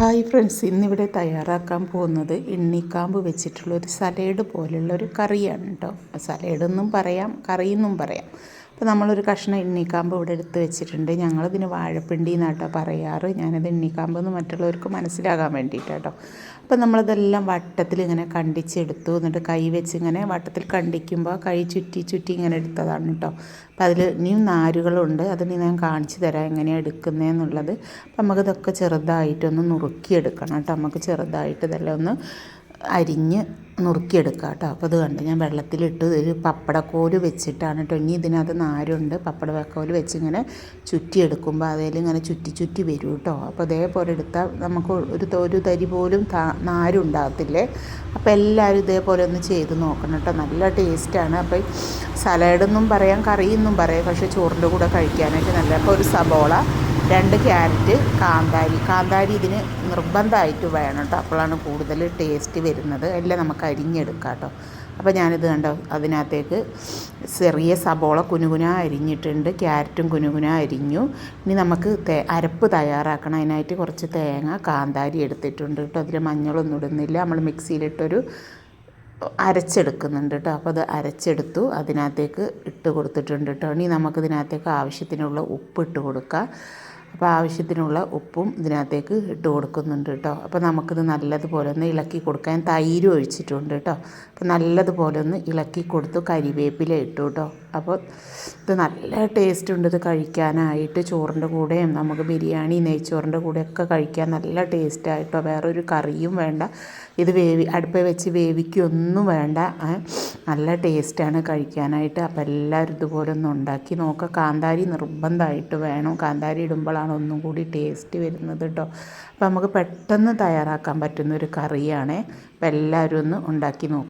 Hi friends ഇന്നിവിടെ തയ്യാറാക്കാൻ പോകുന്നത് എണ്ണിക്കാമ്പ് വെച്ചിട്ടുള്ള ഒരു സലേഡ് പോലുള്ള ഒരു കറിയാണ് കേട്ടോ സലേഡെന്നും പറയാം കറിയെന്നും പറയാം. അപ്പോൾ നമ്മളൊരു കഷ്ണം എണ്ണിക്കാമ്പ് ഇവിടെ എടുത്ത് വെച്ചിട്ടുണ്ട്. ഞങ്ങളിതിന് വാഴപ്പിണ്ടി എന്നാട്ടോ പറയാറ്. ഞാനത് എണ്ണിക്കാമ്പ് എന്ന് മറ്റുള്ളവർക്ക് മനസ്സിലാകാൻ വേണ്ടിയിട്ടാട്ടോ. അപ്പോൾ നമ്മളതെല്ലാം വട്ടത്തിൽ ഇങ്ങനെ കണ്ടിച്ചെടുത്തു. എന്നിട്ട് കൈ വെച്ച് ഇങ്ങനെ വട്ടത്തിൽ കണ്ടിക്കുമ്പോൾ കൈ ചുറ്റി ചുറ്റി ഇങ്ങനെ എടുത്തതാണ് കേട്ടോ. അപ്പോൾ അതിൽ ഇനിയും നാരുകളുണ്ട്. അത് ഞാൻ കാണിച്ചു തരാം എങ്ങനെയാണ് എടുക്കുന്നതെന്നുള്ളത് അപ്പോൾ നമുക്കിതൊക്കെ ചെറുതായിട്ടൊന്ന് നുറുക്കിയെടുക്കണം കേട്ടോ. നമുക്ക് ചെറുതായിട്ട് ഇതെല്ലാം ഒന്ന് അരിഞ്ഞ് നുറുക്കിയെടുക്കുക കേട്ടോ. അപ്പോൾ അത് കണ്ട്? ഞാൻ വെള്ളത്തിലിട്ട് ഒരു പപ്പടക്കോൽ വെച്ചിട്ടാണ് കേട്ടോ. ഇനി ഇതിനകത്ത് നാരുണ്ട്. പപ്പടക്കോൽ വെച്ച് ഇങ്ങനെ ചുറ്റിയെടുക്കുമ്പോൾ അതിൽ ഇങ്ങനെ ചുറ്റി ചുറ്റി വരും കേട്ടോ. അപ്പോൾ അതേപോലെ എടുത്താൽ നമുക്ക് ഒരു ഒരു തരി പോലും നാരുണ്ടാകത്തില്ലേ? അപ്പോൾ എല്ലാവരും ഇതേപോലെ ഒന്ന് ചെയ്ത് നോക്കണം കേട്ടോ. നല്ല ടേസ്റ്റാണ്. അപ്പോൾ സലാഡെന്നും പറയാം കറിയെന്നും പറയാം. പക്ഷേ ചോറിന്റെ കൂടെ കഴിക്കാനായിട്ട് നല്ല അപ്പോൾ ഒരു സബോള രണ്ട് ക്യാരറ്റ് കാന്താരി. കാന്താരി ഇതിന് നിർബന്ധമായിട്ട് വേണം കേട്ടോ അപ്പോഴാണ് കൂടുതൽ ടേസ്റ്റ് വരുന്നത്. എല്ലാം നമുക്ക് അരിഞ്ഞെടുക്കാം കേട്ടോ അപ്പോൾ ഞാനിത് കണ്ടോ അതിനകത്തേക്ക് ചെറിയ സബോള കുനുകുന അരിഞ്ഞിട്ടുണ്ട്. ക്യാരറ്റും കുനുകുന അരിഞ്ഞു. ഇനി നമുക്ക് തേ അരപ്പ് തയ്യാറാക്കണം. അതിനായിട്ട് കുറച്ച് തേങ്ങ കാന്താരി എടുത്തിട്ടുണ്ട് കേട്ടോ അതിൽ മഞ്ഞളൊന്നും ഇടുന്നില്ല. നമ്മൾ മിക്സിയിലിട്ടൊരു അരച്ചെടുക്കുന്നുണ്ട് കേട്ടോ അപ്പോൾ അത് അരച്ചെടുത്തു. അതിനകത്തേക്ക് ഇട്ട് കൊടുത്തിട്ടുണ്ട് കേട്ടോ ഇനി നമുക്കിതിനകത്തേക്ക് ആവശ്യത്തിനുള്ള ഉപ്പ് ഇട്ട് കൊടുക്കുക അപ്പോൾ ആവശ്യത്തിനുള്ള ഉപ്പും ഇതിനകത്തേക്ക് ഇട്ട് കൊടുക്കുന്നുണ്ട് കേട്ടോ. അപ്പോൾ നമുക്കിത് നല്ലതുപോലെ ഒന്ന് ഇളക്കി കൊടുക്കാൻ തൈര് ഒഴിച്ചിട്ടുണ്ട് കേട്ടോ. അപ്പോൾ നല്ലതുപോലെ ഒന്ന് ഇളക്കി കൊടുത്തു കരിവേപ്പില ഇട്ടു കേട്ടോ. അപ്പോൾ ഇത് നല്ല ടേസ്റ്റ് ഉണ്ട് ഇത് കഴിക്കാനായിട്ട്. ചോറിന്റെ കൂടെയും നമുക്ക് ബിരിയാണി നെയ്ച്ചോറിന്റെ കൂടെയൊക്കെ കഴിക്കാൻ നല്ല ടേസ്റ്റായിട്ടോ. വേറൊരു കറിയും വേണ്ട. ഇത് വേവി അടുപ്പിൽ വെച്ച് വേവിക്കൊന്നും വേണ്ട. നല്ല ടേസ്റ്റാണ് കഴിക്കാനായിട്ട്. അപ്പോൾ എല്ലാവരും ഇതുപോലെ ഒന്ന് ഉണ്ടാക്കി നോക്കുക കാന്താരി നിർബന്ധമായിട്ട് വേണം. കാന്താരി ഇടുമ്പോഴാണ് ഒന്നും കൂടി ടേസ്റ്റ് വരുന്നത് കേട്ടോ അപ്പോൾ നമുക്ക് പെട്ടെന്ന് തയ്യാറാക്കാൻ പറ്റുന്ന ഒരു കറിയാണ്. അപ്പോൾ എല്ലാവരും ഒന്ന് ഉണ്ടാക്കി നോക്കുക